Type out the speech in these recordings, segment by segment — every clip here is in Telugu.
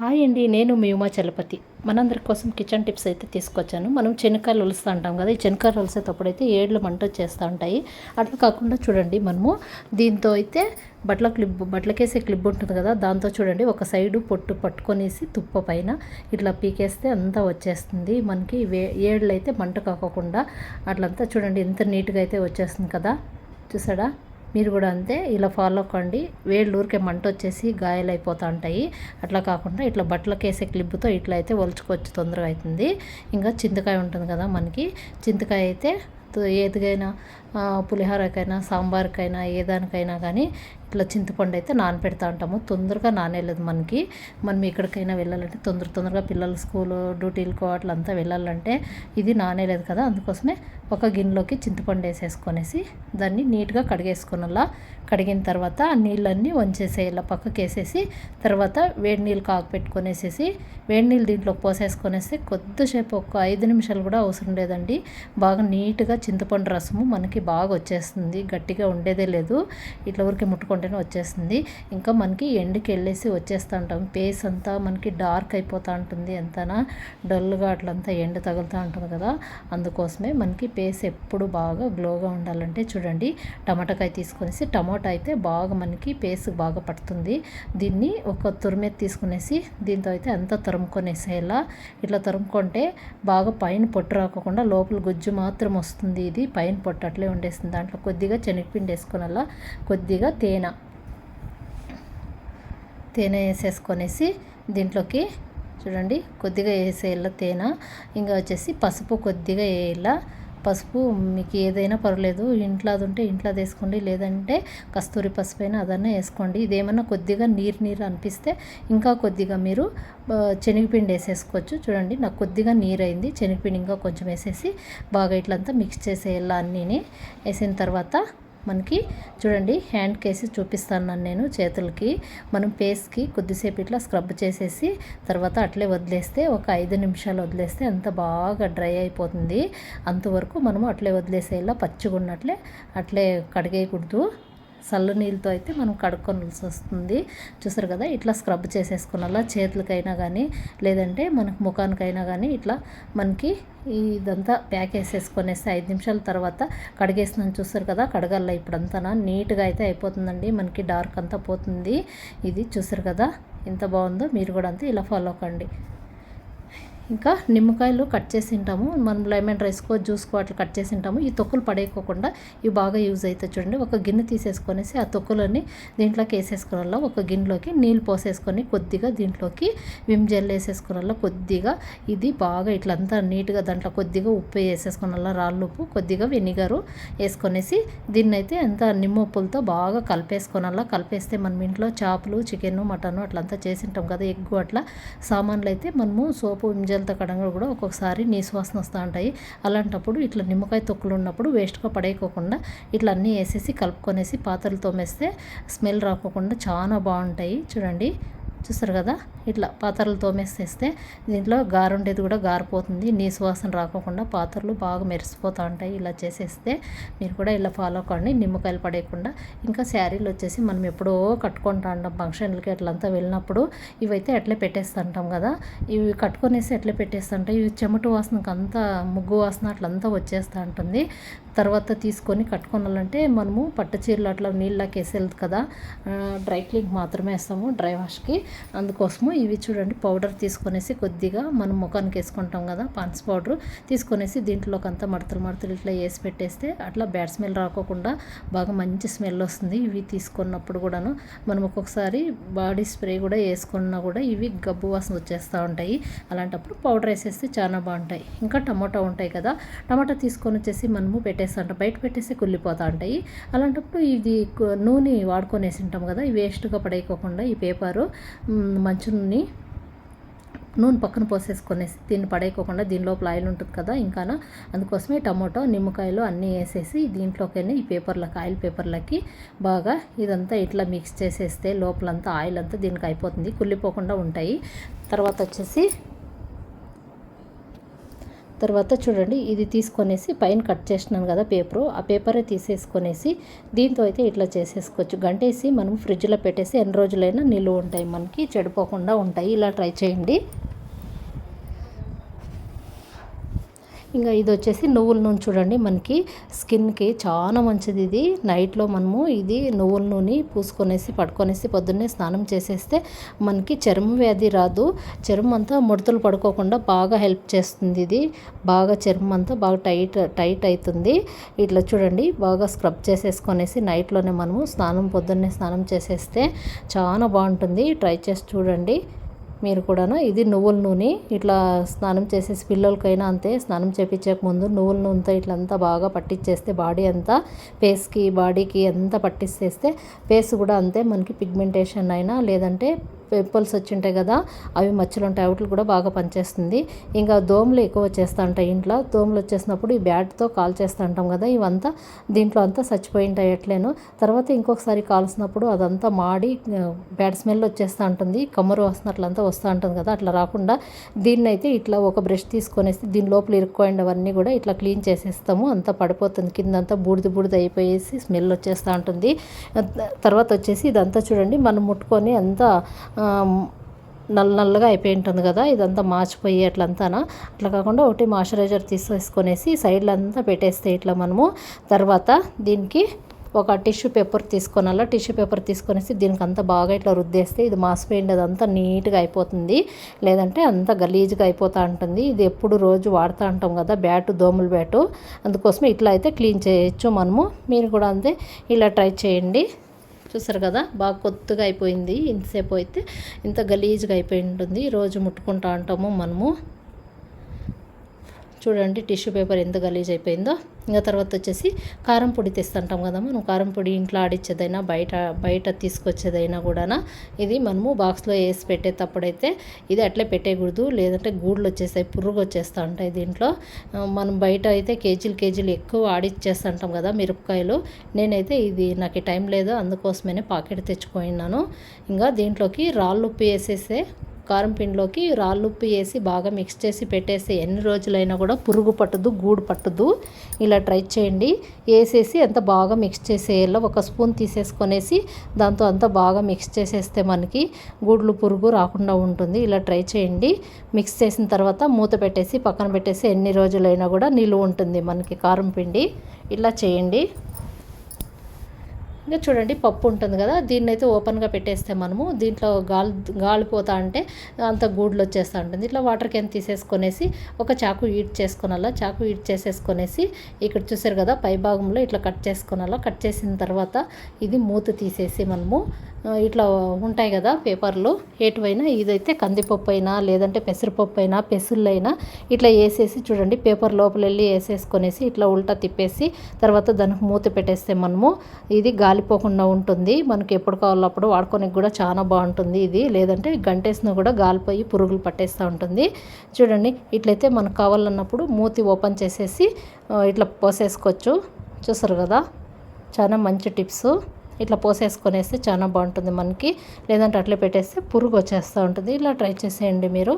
హాయ్ అండి నేను మీ ఉమా చలపతి. మనందరి కోసం కిచెన్ టిప్స్ అయితే తీసుకొచ్చాను. మనం చెనక్కాయలు ఒలుస్తూ ఉంటాం కదా ఈ చెనకాయలు ఒలిసేటప్పుడు అయితే ఏళ్ళు మంట చేస్తూ ఉంటాయి. అట్లా కాకుండా చూడండి మనము దీంతో అయితే బట్టల క్లిప్ బట్టలకేసే క్లిప్ ఉంటుంది కదా దాంతో చూడండి ఒక సైడు పొట్టు పట్టుకొనేసి తుప్ప పైన ఇట్లా పీకేస్తే అంతా వచ్చేస్తుంది. మనకి వే ఏళ్ళు అయితే మంట కాకుండా అట్లంతా చూడండి ఎంత నీట్గా అయితే వచ్చేస్తుంది కదా చూసాడా మీరు కూడా అంతే ఇలా ఫాలో కండి. వేళ్ళు ఊరికే మంట వచ్చేసి గాయాలు అయిపోతూ ఉంటాయి అట్లా కాకుండా ఇట్లా బట్టలకు వేసే క్లిప్తో ఇట్లా అయితే ఒలుచుకోవచ్చు తొందరగా అవుతుంది. ఇంకా చింతకాయ ఉంటుంది కదా మనకి. చింతకాయ అయితే ఏదికైనా పులిహోరకైనా సాంబార్కైనా ఏ దానికైనా కానీ ఇట్లా చింతపండు అయితే నానపెడతా ఉంటాము. తొందరగా నానేలేదు మనకి. మనం ఎక్కడికైనా వెళ్ళాలంటే తొందర తొందరగా పిల్లలు స్కూలు డ్యూటీలకు అట్లంతా వెళ్ళాలంటే ఇది నానేలేదు కదా. అందుకోసమే ఒక గిన్నెలోకి చింతపండు వేసేసుకొనేసి దాన్ని నీట్గా కడిగేసుకున్నలా కడిగిన తర్వాత నీళ్ళన్నీ వంచేసేయాల పక్కకి వేసేసి తర్వాత వేడి నీళ్ళు కాగపెట్టుకొనేసేసి వేడి నీళ్ళు దీంట్లోకి పోసేసుకొనేసి కొద్దిసేపు ఒక ఐదు నిమిషాలు కూడా అవసరం లేదండి. బాగా నీట్గా చింతపండు రసము మనకి బాగా వచ్చేస్తుంది. గట్టిగా ఉండేదే లేదు. ఇట్లా ఊరికి ముట్టుకుంటేనే వచ్చేస్తుంది. ఇంకా మనకి ఎండుకి వెళ్ళేసి వచ్చేస్తూ ఉంటాం. పేస్ అంతా మనకి డార్క్ అయిపోతూ ఉంటుంది. ఎంతనా డల్గా అట్లంతా ఎండ తగులుతూ ఉంటుంది కదా. అందుకోసమే మనకి పేస్ ఎప్పుడు బాగా గ్లోగా ఉండాలంటే చూడండి. టమాటాకాయ తీసుకునేసి టమాటా అయితే బాగా మనకి పేస్ బాగా పడుతుంది. దీన్ని ఒక తురిమే తీసుకునేసి దీంతో అయితే అంతా తరుముకొనేసేలా ఇట్లా తరుముకుంటే బాగా పైన పొట్టు రాకుండా లోపల గుజ్జు మాత్రం వస్తుంది. ఇది పైన పొట్టు అట్లే ఉండేస్తుంది. దాంట్లో కొద్దిగా శనగపిండి వేసుకునేలా కొద్దిగా తేనె. తేనె వేసేసుకొనేసి దీంట్లోకి చూడండి కొద్దిగా వేసేయాల తేనె. ఇంకా వచ్చేసి పసుపు కొద్దిగా వేయాల. పసుపు మీకు ఏదైనా పర్వాలేదు ఇంట్లో అది ఉంటే ఇంట్లో అది వేసుకోండి. లేదంటే కస్తూరి పసుపు అయినా అదన్నా వేసుకోండి. ఇదేమన్నా కొద్దిగా నీరు నీరు అనిపిస్తే ఇంకా కొద్దిగా మీరు శనగపిండి వేసేసుకోవచ్చు. చూడండి నాకు కొద్దిగా నీరు అయింది శనగపిండి ఇంకా కొంచెం వేసేసి బాగా ఇట్లంతా మిక్స్ చేసేయాలి అన్నీని. వేసిన తర్వాత మనకి చూడండి హ్యాండ్ కేసి చూపిస్తాను నేను చేతులకి. మనం ఫేస్కి కొద్దిసేపు ఇట్లా స్క్రబ్ చేసేసి తర్వాత అట్లే వదిలేస్తే ఒక ఐదు నిమిషాలు వదిలేస్తే అంత బాగా డ్రై అయిపోతుంది. అంతవరకు మనము అట్లే వదిలేసేలా పచ్చిగా ఉన్నట్లే అట్లే కడిగేయకూడదు. చల్ల నీళ్ళతో అయితే మనం కడుక్కోవాల్సి వస్తుంది. చూసారు కదా ఇట్లా స్క్రబ్ చేసేసుకున్నలా చేతులకైనా కానీ లేదంటే మనకు ముఖానికైనా కానీ ఇట్లా మనకి ఇదంతా ప్యాక్ వేసేసుకొనేస్తే ఐదు నిమిషాల తర్వాత కడిగేసినాను చూస్తారు కదా కడగల్ల ఇప్పుడంతా నీట్గా అయితే అయిపోతుందండి. మనకి డార్క్ అంతా పోతుంది. ఇది చూసారు కదా ఎంత బాగుందో మీరు కూడా అంతా ఇలా ఫాలో కండి ఇంకా నిమ్మకాయలు కట్ చేసి ఉంటాము మనం లెమన్ రైస్కో జ్యూస్కో అట్లా కట్ చేసి ఉంటాము ఈ తొక్కులు పడేయకోకుండా ఇవి బాగా యూజ్ అవుతాయి చూడండి. ఒక గిన్నె తీసేసుకొనేసి ఆ తొక్కులని దీంట్లోకి వేసేసుకోవాలా? ఒక గిన్నెలోకి నీళ్ళు పోసేసుకొని కొద్దిగా దీంట్లోకి విమ్ జెల్ వేసేసుకోవాలా? కొద్దిగా ఇది బాగా ఇట్లంతా నీట్గా దాంట్లో కొద్దిగా ఉప్పు వేసేసుకోవాలా? రాళ్ళు ఉప్పు కొద్దిగా వెనిగరు వేసుకొనేసి దీన్ని అయితే అంత నిమ్మప్పులతో బాగా కలిపేసుకోనాలా కలిపేస్తే మనం ఇంట్లో చేపలు చికెన్ మటన్ అట్లంతా చేసింటాం కదా ఎగ్గు అట్లా. సామాన్లు అయితే మనము సోపు విమ్ గింజలతో కడంగా కూడా ఒక్కొక్కసారి నీసువాసన వస్తూ ఉంటాయి. అలాంటప్పుడు ఇట్లా నిమ్మకాయ తొక్కులు ఉన్నప్పుడు వేస్ట్గా పడేయకోకుండా ఇట్లా అన్నీ వేసేసి కలుపుకొనేసి పాత్రలు తోమేస్తే స్మెల్ రాకోకుండా చాలా బాగుంటాయి. చూడండి. చూస్తారు కదా? ఇట్లా పాత్రలు తోమేసేస్తే దీంట్లో గారు ఉండేది కూడా గారిపోతుంది. నీ సువాసన రాకోకుండా పాత్రలు బాగా మెరిసిపోతూ ఉంటాయి. ఇలా చేసేస్తే మీరు కూడా ఇలా ఫాలో అవ్వండి నిమ్మకాయలు పడేయకుండా. ఇంకా శారీలు వచ్చేసి మనం ఎప్పుడో కట్టుకుంటా ఉంటాం ఫంక్షన్లకి అట్లంతా వెళ్ళినప్పుడు ఇవైతే అట్లే పెట్టేస్తుంటాం కదా? ఇవి కట్టుకునేసి అట్లే పెట్టేస్తుంటాయి ఇవి చెమట వాసనకు అంతా ముగ్గు వాసన అట్లంతా వచ్చేస్తూ ఉంటుంది. తర్వాత తీసుకొని కట్టుకోవాలంటే మనము పట్టు చీరలు అట్లా నీళ్ళకి వేసేది కదా? డ్రై క్లీన్ మాత్రమే వేస్తాము డ్రై వాష్కి. అందుకోసము ఇవి చూడండి పౌడర్ తీసుకొనేసి కొద్దిగా మనం ముఖానికి వేసుకుంటాం కదా పాన్స్ పౌడర్ తీసుకొనేసి దీంట్లో అంతా మడతలు మడతలు ఇట్లా వేసి పెట్టేస్తే అట్లా బ్యాడ్ స్మెల్ రాకోకుండా బాగా మంచి స్మెల్ వస్తుంది. ఇవి తీసుకున్నప్పుడు కూడాను మనం ఒక్కొక్కసారి బాడీ స్ప్రే కూడా వేసుకున్నా కూడా ఇవి గబ్బు వాసన వచ్చేస్తూ ఉంటాయి. అలాంటప్పుడు పౌడర్ వేసేస్తే చాలా బాగుంటాయి. ఇంకా టమాటా ఉంటాయి కదా టమాటా తీసుకొని వచ్చేసి మనము పెట్టేస్తాం బయట పెట్టేసి కుళ్ళిపోతూ ఉంటాయి. అలాంటప్పుడు ఇది నూనె వాడుకొనేసి ఉంటాం కదా ఇవి వేస్ట్గా పడేయకోకుండా ఈ పేపరు మంచు నూనె నూనె పక్కన పోసేసుకొనేసి దీన్ని పడేయకోకుండా దీని లోపల ఆయిల్ ఉంటుంది కదా ఇంకా అందుకోసమే టమాటో నిమ్మకాయలు అన్నీ వేసేసి దీంట్లోకైనా ఈ పేపర్లకి ఆయిల్ పేపర్లకి బాగా ఇదంతా ఇట్లా మిక్స్ చేసేస్తే లోపలంతా ఆయిల్ అంతా దీనికి అయిపోతుంది కుళ్ళిపోకుండా ఉంటాయి. తర్వాత వచ్చేసి తర్వాత చూడండి ఇది తీసుకొనేసి పైన కట్ చేసినాను కదా పేపరు ఆ పేపరే తీసేసుకొనేసి దీంతో అయితే ఇట్లా చేసేసుకోవచ్చు. గంటేసి మనం ఫ్రిడ్జ్లో పెట్టేసి ఎన్ని రోజులైనా నిలువ ఉంటాయి మనకి చెడిపోకుండా ఉంటాయి. ఇలా ట్రై చేయండి. ఇంకా ఇది వచ్చేసి నువ్వుల నూనె చూడండి మనకి స్కిన్కి చాలా మంచిది ఇది. నైట్లో మనము ఇది నువ్వుల నూనె పూసుకొనేసి పడుకొనేసి పొద్దున్నే స్నానం చేసేస్తే మనకి చర్మ వ్యాధి రాదు. చర్మం అంతా ముడతలు పడుకోకుండా బాగా హెల్ప్ చేస్తుంది ఇది. బాగా చర్మం అంతా బాగా టైట్ టైట్ అవుతుంది ఇట్లా చూడండి బాగా స్క్రబ్ చేసేసుకొనేసి నైట్లోనే మనము స్నానం పొద్దున్నే స్నానం చేసేస్తే చాలా బాగుంటుంది. ట్రై చేసి చూడండి. మీరు కూడాను ఇది నువ్వుల నూనె. ఇట్లా స్నానం చేసేసి పిల్లలకైనా అంతే స్నానం చేపించక ముందు నువ్వుల నూనెతో ఇట్లా అంతా బాగా పట్టించేస్తే బాడీ అంతా ఫేస్కి బాడీకి అంతా పట్టించేస్తే ఫేస్ కూడా అంతే మనకి పిగ్మెంటేషన్ అయినా లేదంటే పింపుల్స్ వచ్చి ఉంటాయి కదా అవి మచ్చలు ఉంటాయి అవుట్లు కూడా బాగా పనిచేస్తుంది. ఇంకా దోమలు ఎక్కువ వచ్చేస్తూ ఉంటాయి ఇంట్లో. దోమలు వచ్చేసినప్పుడు ఈ బ్యాట్తో కాల్ చేస్తూ ఉంటాం కదా ఇవంతా దీంట్లో అంతా చచ్చిపోయి ఉంటాయి ఎట్లేను తర్వాత ఇంకొకసారి కాల్సినప్పుడు అదంతా మాడి బ్యాడ్ స్మెల్ వచ్చేస్తూ ఉంటుంది కమ్మరు వస్తున్నట్లంతా వస్తూ ఉంటుంది కదా అట్లా రాకుండా దీన్ని అయితే ఇట్లా ఒక బ్రష్ తీసుకొనేసి దీని లోపల ఇరుక్కోండి కూడా ఇట్లా క్లీన్ చేసేస్తాము. అంతా పడిపోతుంది కిందంతా బూడిద బూడిద అయిపోయేసి స్మెల్ వచ్చేస్తూ ఉంటుంది. తర్వాత వచ్చేసి ఇదంతా చూడండి మనం ముట్టుకొని అంతా నల్ల నల్లగా అయిపోయి ఉంటుంది కదా ఇదంతా మార్చిపోయి అట్లంతానా? అట్లా కాకుండా ఒకటి మాయిశ్చరైజర్ తీసేసుకొనేసి సైడ్లో అంతా పెట్టేస్తే ఇట్లా మనము తర్వాత దీనికి ఒక టిష్యూ పేపర్ తీసుకొనాల? టిష్యూ పేపర్ తీసుకొనేసి దీనికి అంతా బాగా ఇట్లా రుద్దేస్తే ఇది మాసిపోయింది అదంతా నీట్గా అయిపోతుంది. లేదంటే అంత గలీజ్గా అయిపోతూ ఉంటుంది ఇది ఎప్పుడు రోజు వాడుతూ ఉంటాం కదా బ్యాటు దోమల బ్యాటు. అందుకోసం ఇట్లా అయితే క్లీన్ చేయొచ్చు మనము. మీరు కూడా అంతే ఇలా ట్రై చేయండి. చూసారు కదా? బాగా కొత్తగా అయిపోయింది. ఇంతసేపు అయితే ఇంత గలీజ్గా అయిపోయి ఉంటుంది. రోజు ముట్టుకుంటా ఉంటాము మనము. చూడండి టిష్యూ పేపర్ ఎంత గలీజ్ అయిపోయిందో. ఇంకా తర్వాత వచ్చేసి కారం పొడి తెస్తుంటాం కదా మనం కారం పొడి ఇంట్లో ఆడిచ్చేదైనా బయట బయట తీసుకొచ్చేదైనా కూడా ఇది మనము బాక్స్లో వేసి పెట్టేటప్పుడైతే ఇది అట్లే పెట్టేయకూడదు. లేదంటే గూడులు వచ్చేస్తాయి పురుగు వచ్చేస్తూ ఉంటాయి దీంట్లో మనం బయట అయితే కేజీలు కేజీలు ఎక్కువ ఆడిచ్చేస్తుంటాం కదా మిరపకాయలు. నేనైతే ఇది నాకు టైం లేదు అందుకోసమే పాకెట్ తెచ్చుకున్నాను. ఇంకా దీంట్లోకి రాళ్ళు ఉప్పు వేసేస్తే కారం పిండిలోకి రాళ్ళుప్పు వేసి బాగా మిక్స్ చేసి పెట్టేసి ఎన్ని రోజులైనా కూడా పురుగు పట్టదు గూడు పట్టదు. ఇలా ట్రై చేయండి. వేసేసి అంత బాగా మిక్స్ చేసేయాలో ఒక స్పూన్ తీసేసుకొనేసి దాంతో అంతా బాగా మిక్స్ చేసేస్తే మనకి గూడ్లు పురుగు రాకుండా ఉంటుంది. ఇలా ట్రై చేయండి. మిక్స్ చేసిన తర్వాత మూత పెట్టేసి పక్కన పెట్టేసి ఎన్ని రోజులైనా కూడా నిలువ ఉంటుంది మనకి కారం పిండి. ఇలా చేయండి. ఇంకా చూడండి పప్పు ఉంటుంది కదా దీన్ని అయితే ఓపెన్గా పెట్టేస్తే మనము దీంట్లో గాలి గాలిపోతా అంటే అంత గూడ్లు వచ్చేస్తూ ఉంటుంది. ఇట్లా వాటర్ క్యాన్ తీసేసుకొనేసి ఒక చాకు ఈట్ చేసుకోనాలా చాకు ఈట్ చేసేసుకొనేసి ఇక్కడ చూసారు కదా పై భాగంలో ఇట్లా కట్ చేసుకోనాలా కట్ చేసిన తర్వాత ఇది మూత తీసేసి మనము ఇట్లా ఉంటాయి కదా పేపర్లు ఏటువైనా ఇదైతే కందిపప్పు అయినా లేదంటే పెసరపప్పు అయినా పెసుళ్ళైనా ఇట్లా వేసేసి చూడండి పేపర్ లోపల వెళ్ళి వేసేసుకొనేసి ఇట్లా ఉల్టా తిప్పేసి తర్వాత దానికి మూత పెట్టేస్తే మనము ఇది గాలిపోకుండా ఉంటుంది. మనకి ఎప్పుడు కావాలప్పుడు వాడుకోనికి కూడా చాలా బాగుంటుంది ఇది. లేదంటే గంటేసిన కూడా గాలిపోయి పురుగులు పట్టేస్తూ ఉంటుంది. చూడండి ఇట్లయితే మనకు కావాలన్నప్పుడు మూతి ఓపెన్ చేసేసి ఇట్లా పోసేసుకోవచ్చు. చూసారు కదా? చాలా మంచి టిప్స్. ఇట్లా పోసేసుకొనేస్తే చాలా బాగుంటుంది మనకి. లేదంటే అట్లే పెట్టేస్తే పురుగు వచ్చేస్తూ ఉంటుంది. ఇలా ట్రై చేసేయండి మీరు.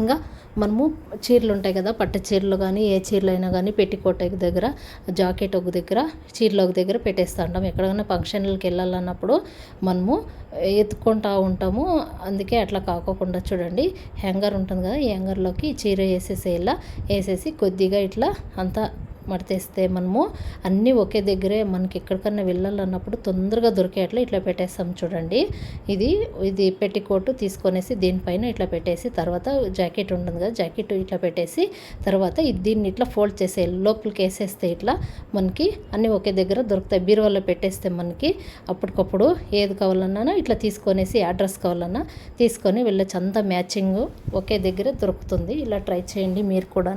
ఇంకా మనము చీరలు ఉంటాయి కదా పట్టు చీరలు కానీ ఏ చీరలు అయినా కానీ పెట్టికోట దగ్గర జాకెట్ ఒక దగ్గర చీరలు ఒక దగ్గర పెట్టేస్తూ ఉంటాం. ఎక్కడైనా ఫంక్షన్లకి వెళ్ళాలన్నప్పుడు మనము ఎత్తుకుంటూ ఉంటాము. అందుకే అట్లా కాకోకుండా చూడండి. హ్యాంగర్ ఉంటుంది కదా ఈ హ్యాంగర్లోకి చీర వేసేసేలా వేసేసి కొద్దిగా ఇట్లా అంతా మడతేస్తే మనము అన్నీ ఒకే దగ్గరే మనకి ఎక్కడికన్నా వెళ్ళాలన్నప్పుడు తొందరగా దొరికేట్లా ఇట్లా పెట్టేస్తాం చూడండి. ఇది ఇది పెట్టికోటు తీసుకొనేసి దీనిపైన ఇట్లా పెట్టేసి తర్వాత జాకెట్ ఉంటుంది కదా జాకెట్ ఇట్లా పెట్టేసి తర్వాత దీన్ని ఇట్లా ఫోల్డ్ చేసే లోపలికి వేసేస్తే ఇట్లా మనకి అన్నీ ఒకే దగ్గర దొరుకుతాయి. బీరువాలో పెట్టేస్తే మనకి అప్పటికప్పుడు ఏది కావాలన్నా ఇట్లా తీసుకొనేసి అడ్రస్ కావాలన్నా తీసుకొని వెళ్ళొచ్చు. అంతా మ్యాచింగ్ ఒకే దగ్గర దొరుకుతుంది. ఇలా ట్రై చేయండి మీరు కూడా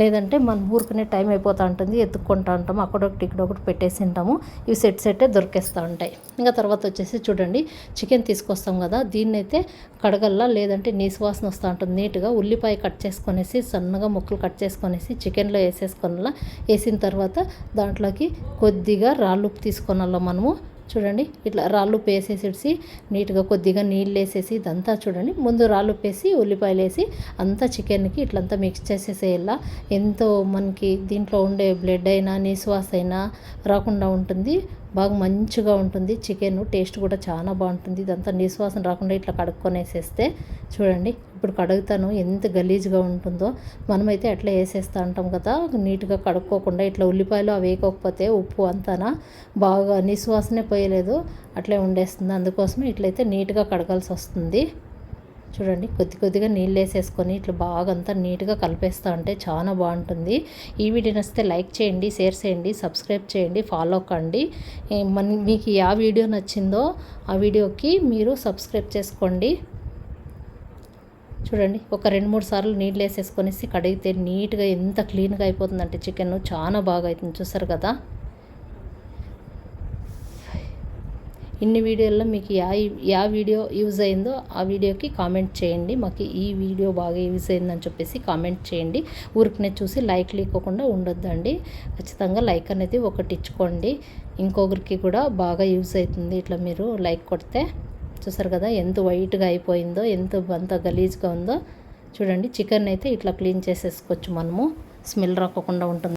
లేదంటే మన ఊరుకునే టైం అయిపోతా ఉంటుంది ఎత్తుక్కుంటూ ఉంటాము. అక్కడొకటి ఇక్కడ ఒకటి పెట్టేసి ఉంటాము ఇవి సెట్ సెట్టే దొరికేస్తూ ఉంటాయి. ఇంకా తర్వాత వచ్చేసి చూడండి చికెన్ తీసుకొస్తాం కదా దీన్ని అయితే కడగల్లా లేదంటే నీసు వాసన వస్తూ ఉంటుంది. నీట్గా ఉల్లిపాయ కట్ చేసుకొనేసి సన్నగా ముక్కలు కట్ చేసుకొనేసి చికెన్లో వేసేసుకొనలా వేసిన తర్వాత దాంట్లోకి కొద్దిగా రాళ్ళు ఉప్పు తీసుకొనాలో మనము. చూడండి ఇట్లా రాళ్ళు పేసేసేసి నీట్గా కొద్దిగా నీళ్ళు వేసేసి ఇదంతా చూడండి. ముందు రాళ్ళు పేసి ఉల్లిపాయలు వేసి అంతా చికెన్కి ఇట్లంతా మిక్స్ చేసేసేయాల. ఎంతో మనకి దీంట్లో ఉండే బ్లడ్ అయినా నిశ్వాస అయినా రాకుండా ఉంటుంది. బాగా మంచిగా ఉంటుంది. చికెన్ టేస్ట్ కూడా చాలా బాగుంటుంది. ఇదంతా నిశ్వాసం రాకుండా ఇట్లా కడుక్కొనేసేస్తే చూడండి ఇప్పుడు కడుగుతాను. ఎంత గలీజ్గా ఉంటుందో. మనమైతే అట్లా వేసేస్తా ఉంటాం కదా. నీట్గా కడుక్కోకుండా ఇట్లా ఉల్లిపాయలు అవి వేయకపోతే ఉప్పు అంతానా? బాగా నిశ్వాసనే పోయలేదు. అట్లే ఉండేస్తుంది. అందుకోసమే ఇట్లయితే నీట్గా కడగాల్సి వస్తుంది. చూడండి కొద్ది కొద్దిగా నీళ్ళు వేసేసుకొని ఇట్లా బాగా అంతా నీట్గా కలిపేస్తూ ఉంటే చాలా బాగుంటుంది. ఈ వీడియో నచ్చితే లైక్ చేయండి షేర్ చేయండి సబ్స్క్రైబ్ చేయండి ఫాలో కండి. మన మీకు ఆ వీడియో నచ్చిందో ఆ వీడియోకి మీరు సబ్స్క్రైబ్ చేసుకోండి. చూడండి ఒక రెండు మూడు సార్లు నీళ్ళు వేసేసుకొనేసి కడిగితే నీట్గా ఎంత క్లీన్గా అయిపోతుందంటే చికెన్ చాలా బాగా అవుతుంది చూసారు కదా? ఇన్ని వీడియోల్లో మీకు యా యా వీడియో యూజ్ అయిందో ఆ వీడియోకి కామెంట్ చేయండి. మాకు ఈ వీడియో బాగా యూజ్ అయిందని చెప్పేసి కామెంట్ చేయండి. ఊరికనే చూసి లైక్ ఇవ్వకుండా ఉండొద్దండి. ఖచ్చితంగా లైక్ అనేది ఒకటి ఇచ్చుకోండి. ఇంకొకరికి కూడా బాగా యూజ్ అవుతుంది. ఇట్లా మీరు లైక్ కొడితే చూసారు కదా ఎంత వైట్గా అయిపోయిందో ఎంత అంత గలీజ్గా ఉందో. చూడండి చికెన్ అయితే ఇట్లా క్లీన్ చేసేసుకోవచ్చు మనము. స్మెల్ రాకుండా ఉంటుంది.